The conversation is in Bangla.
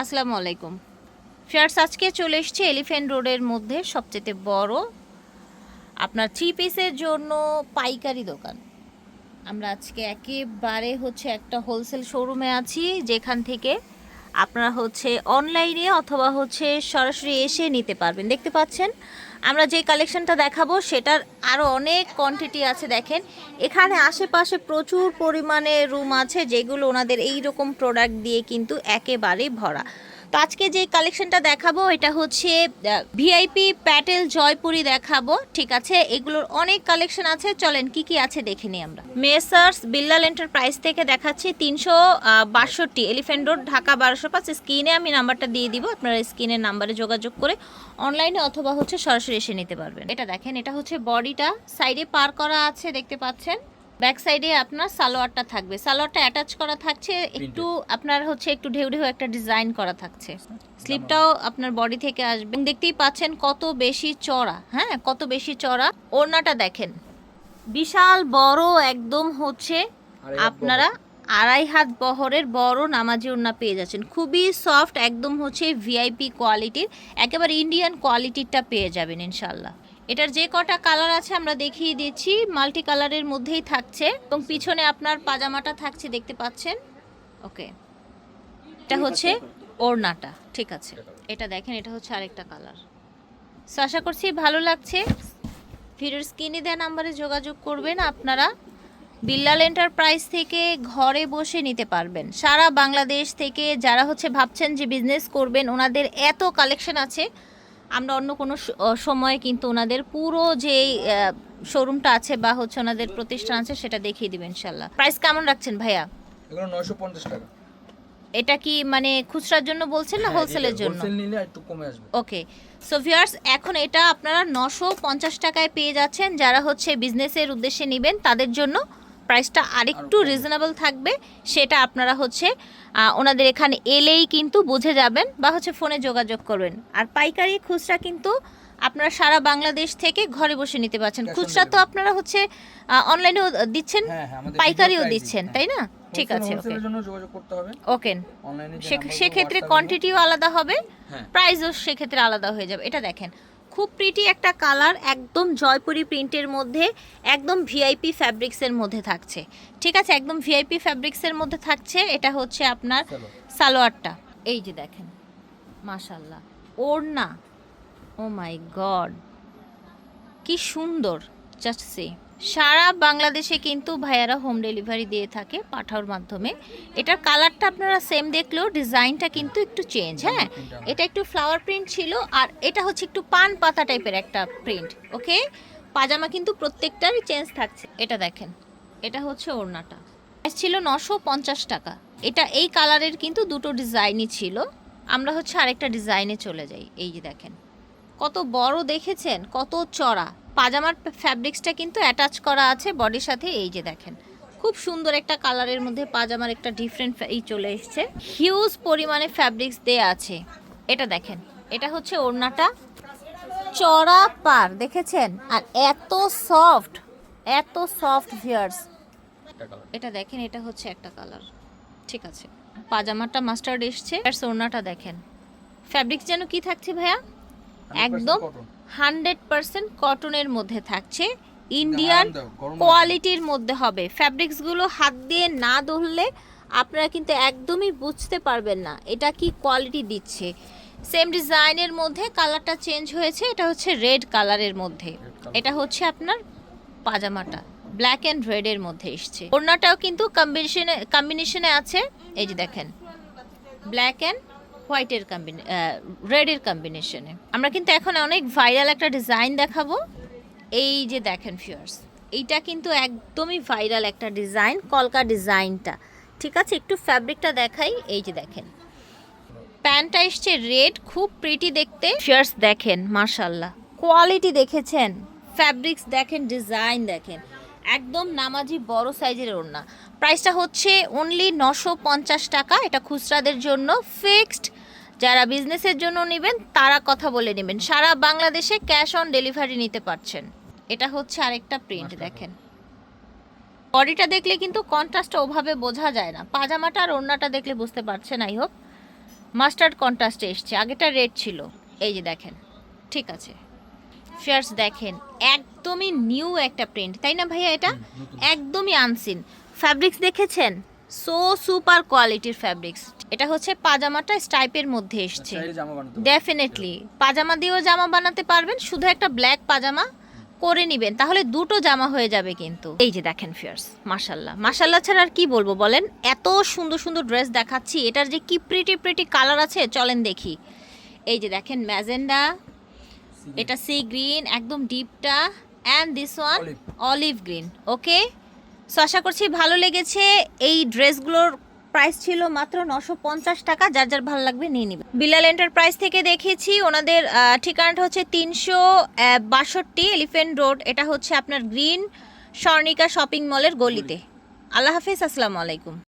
আসসালামু আলাইকুম। ফ্রেন্ডস আজকে চলে এসছে এলিফ্যান্ট রোডের মধ্যে সবচেয়ে বড় আপনার থ্রি পিসের জন্য পাইকারি দোকান। আমরা আজকে একেবারে হচ্ছে একটা হোলসেল শোরুমে আছি যেখান থেকে আপনারা হচ্ছে অনলাইনে অথবা হচ্ছে সরাসরি এসে নিতে পারবেন। দেখতে পাচ্ছেন? আমরা যে কালেকশনটা দেখাবো, সেটার আরও অনেক কোয়ান্টিটি আছে, দেখেন। এখানে আশেপাশে প্রচুর পরিমাণে রুম আছে, যেগুলো ওনাদের এই রকম প্রোডাক্ট দিয়ে কিন্তু একেবারেই ভরা। তো আজকে যে কালেকশনটা দেখাবো, এটা হচ্ছে ভিআইপি প্যাটেল জয়পুরি দেখাবো, ঠিক আছে? এগুলোর অনেক কালেকশন আছে। চলেন, কি কি আছে দেখে নিই আমরা। মেসার্স বিল্লাল এন্টারপ্রাইজ থেকে দেখাচ্ছি তিনশো বাষট্টি। এলিফেন্ট রোড ঢাকা বারোশো পাঁচ। স্ক্রিনে আমি নাম্বারটা দিয়ে দিব। আপনারা স্ক্রিনের নাম্বারে যোগাযোগ করে অনলাইনে অথবা হচ্ছে সরাসরি এসে নিতে পারবেন। এটা দেখেন, এটা হচ্ছে বডিটা। সাইডে পার করা আছে, দেখতে পাচ্ছেন? ব্যাক সাইডে আপনার সালোয়ারটা থাকবে। সালোয়ারটা অ্যাটাচ করা থাকছে একটু আপনার হচ্ছে একটু ঢেউ ঢেউ একটা ডিজাইন করা থাকছে। স্লিপটাও আপনার বডি থেকে আসবে। দেখতেই পাচ্ছেন কত বেশি চড়া হ্যাঁ? কত বেশি চড়া ওড়নাটা দেখেন। বিশাল বড় একদম হচ্ছে আপনারা আড়াই হাত বহরের বড় নামাজি ওড়না পেয়ে যাচ্ছেন। খুবই সফট একদম হচ্ছে ভিআইপি কোয়ালিটির একেবারে ইন্ডিয়ান কোয়ালিটিরটা পেয়ে যাবেন ইনশাল্লাহ এটার যে কটা কালার আছে আমরা দেখিয়ে দিচ্ছি, মাল্টি কালারের মধ্যেই থাকছে এবং পিছনে আপনার পাজামাটা থাকছে, দেখতে পাচ্ছেন? ওকে। এটা হচ্ছে ওড়নাটা, ঠিক আছে। এটা দেখেন, এটা হচ্ছে আরেকটা কালার। সো আশা করছি ভালো লাগছে। ভিডিওর স্ক্রিনে দেওয়া নাম্বারে যোগাযোগ করবেন, আপনারা বিল্লাল এন্টারপ্রাইজ থেকে ঘরে বসে নিতে পারবেন। সারা বাংলাদেশ থেকে যারা হচ্ছে ভাবছেন যে বিজনেস করবেন, ওনাদের এত কালেকশন আছে। আমরা অন্য কোনো সময়ে কিন্তু ওনাদের পুরো যে শোরুমটা আছে বা হচ্ছে ওনাদের প্রতিষ্ঠান আছে সেটা দেখিয়ে দিবেন ইনশাল্লাহ। প্রাইস কেমন রাখছেন ভাইয়া? এগুলো নয়শো পঞ্চাশ টাকা। এটা কি মানে খুচরার জন্য বলছেন না হোলসেলের জন্য? হোলসেল নিলে একটু কমে আসবে। ওকে। সো ভিউয়ার্স এখন এটা আপনারা নশো পঞ্চাশ টাকায় পেয়ে যাচ্ছেন। যারা হচ্ছে বিজনেসের উদ্দেশ্যে নেবেন তাদের জন্য প্রাইসটা আরেকটু রিজনেবল থাকবে সেটা আপনারা হচ্ছে ওনাদের এখানে এলেই কিন্তু বুঝে যাবেন বা হচ্ছে ফোনে যোগাযোগ করবেন। আর পাইকারি খুচরা কিন্তু আপনারা সারা বাংলাদেশ থেকে ঘরে বসে নিতে পারছেন। খুচরা তো আপনারা হচ্ছে অনলাইনেও দিচ্ছেন হ্যাঁ হ্যাঁ পাইকারিও দিচ্ছেন হ্যাঁ। তাই না? ঠিক আছে ওকে ওকে সেক্ষেত্রে কোয়ান্টিটিও আলাদা হবে প্রাইসও সেক্ষেত্রে আলাদা হয়ে যাবে। এটা দেখেন খুব প্রিটি একটা কালার একদম জয়পুরি প্রিন্টের মধ্যে একদম ভিআইপি ফ্যাব্রিক্সের মধ্যে থাকছে। ঠিক আছে? একদম ভিআইপি ফ্যাব্রিক্সের মধ্যে থাকছে। এটা হচ্ছে আপনার সালোয়ারটা। এই যে দেখেন মাশাল্লাহ ওড়না। ও মাই গড কি সুন্দর। জাস্ট সে সারা বাংলাদেশে কিন্তু ভাইয়ারা হোম ডেলিভারি দিয়ে থাকে পাঠাওর মাধ্যমে। এটার কালারটা আপনারা সেম দেখলেও ডিজাইনটা কিন্তু একটু চেঞ্জ হ্যাঁ? এটা একটু ফ্লাওয়ার প্রিন্ট ছিল আর এটা হচ্ছে একটু পান পাতা টাইপের একটা প্রিন্ট ওকে পাজামা কিন্তু প্রত্যেকটারই চেঞ্জ থাকছে। এটা দেখেন এটা হচ্ছে ওড়নাটা। ছিল নশো পঞ্চাশ টাকা। এটা এই কালারের কিন্তু দুটো ডিজাইনই ছিল। আমরা হচ্ছে আরেকটা ডিজাইনে চলে যাই। এই যে দেখেন কত বড় দেখেছেন? কত চড়া। পাজামার ফ্যাব্রিক্সটা কিন্তু অ্যাটাচ করা আছে বডির সাথে। এই যে দেখেন খুব সুন্দর একটা কালারের মধ্যে পাজামার একটা ডিফারেন্ট এই চলে এসছে। হিউজ পরিমাণে ফ্যাব্রিক্স দেয়া আছে। এটা দেখেন এটা হচ্ছে ওড়নাটা। চড়া পার দেখেছেন? আর এত সফট এত সফট ভিয়ার্স এটা দেখেন এটা হচ্ছে একটা কালার ঠিক আছে পাজামাটা মাস্টার্ড এসছে। আর সোনাটা দেখেন। ফ্যাব্রিক্স যেন কি থাকছে ভাইয়া? একদম হান্ড্রেড পার্সেন্ট কটনের মধ্যে থাকছে। ইন্ডিয়ান কোয়ালিটির মধ্যে হবে। ফ্যাব্রিক্সগুলো হাত দিয়ে না ধরলে আপনারা কিন্তু একদমই বুঝতে পারবেন না এটা কি কোয়ালিটি দিচ্ছে। সেম ডিজাইনের মধ্যে কালারটা চেঞ্জ হয়েছে এটা হচ্ছে রেড কালারের মধ্যে। এটা হচ্ছে আপনার পাজামাটা ব্ল্যাক অ্যান্ড রেডের মধ্যে এসছে। ওড়নাটাও কিন্তু কম্বিনেশনে কম্বিনেশনে আছে। এই যে দেখেন ব্ল্যাক অ্যান্ড হোয়াইটের কম্বিনে রেডের কম্বিনেশনে আমরা কিন্তু এখন অনেক ভাইরাল একটা ডিজাইন দেখাবো। এই যে দেখেন ফিয়ার্স এইটা কিন্তু একদমই ভাইরাল একটা ডিজাইন কলকা ডিজাইনটা ঠিক আছে? একটু ফ্যাব্রিকটা দেখাই। এই যে দেখেন। প্যান্টটা এসছে রেড, খুব প্রিটি দেখতে। ফিয়ার্স দেখেন মার্শাল্লাহ কোয়ালিটি দেখেছেন। ফ্যাব্রিক্স দেখেন ডিজাইন দেখেন। একদম নামাজি বড় সাইজের ওড়না। প্রাইসটা হচ্ছে অনলি নশো পঞ্চাশ টাকা। এটা খুচরাদের জন্য। ফিক্সড যারা বিজনেসের জন্য নেবেন তারা কথা বলে নেবেন। সারা বাংলাদেশে ক্যাশ অন ডেলিভারি নিতে পারছেন। এটা হচ্ছে আরেকটা প্রিন্ট দেখেন। বডিটা দেখলে কিন্তু কন্ট্রাস্টটা ওভাবে বোঝা যায় না। পাজামাটা আর ওড়নাটা দেখলে বুঝতে পারছেন আই হোপ মাস্টার্ড কন্ট্রাস্টে এসছে। আগেটা রেড ছিল। এই যে দেখেন। ঠিক আছে। ফিয়ার্স দেখেন একদমই নিউ একটা প্রিন্ট তাই না ভাইয়া এটা? একদমই আনসিন ফ্যাব্রিক্স দেখেছেন? সো সুপার কোয়ালিটির ফ্যাব্রিক্স। এটা হচ্ছে পাজামাটা স্টাইপের মধ্যে এসছে। ডেফিনেটলি পাজামা দিয়েও জামা বানাতে পারবেন শুধু একটা ব্ল্যাক পাজামা করে নেবেন তাহলে দুটো জামা হয়ে যাবে কিন্তু। এই যে দেখেন ফিয়ার্স মাশাল্লাহ মাশাল্লাহ ছাড়া আর কি বলব বলেন? এত সুন্দর সুন্দর ড্রেস দেখাচ্ছি এটার যে কি প্রিটি প্রিটি কালার আছে চলেন দেখি। এই যে দেখেন ম্যাজেন্ডা এটা সি গ্রিন একদম ডিপটা and this one olive green okay so আশা করছি ভালো লেগেছে। এই ড্রেসগুলোর প্রাইস ছিল মাত্র নশো পঞ্চাশ টাকা যার যার ভালো লাগবে নিয়ে নিবে। বিলাল এন্টারপ্রাইজ থেকে দেখেছি ওনাদের ঠিকানাটা হচ্ছে তিনশো বাষট্টি এলিফেন্ট রোড এটা হচ্ছে আপনার গ্রিন স্বর্ণিকা শপিং মলের গলিতে। আল্লাহ হাফিজ আসসালামু আলাইকুম।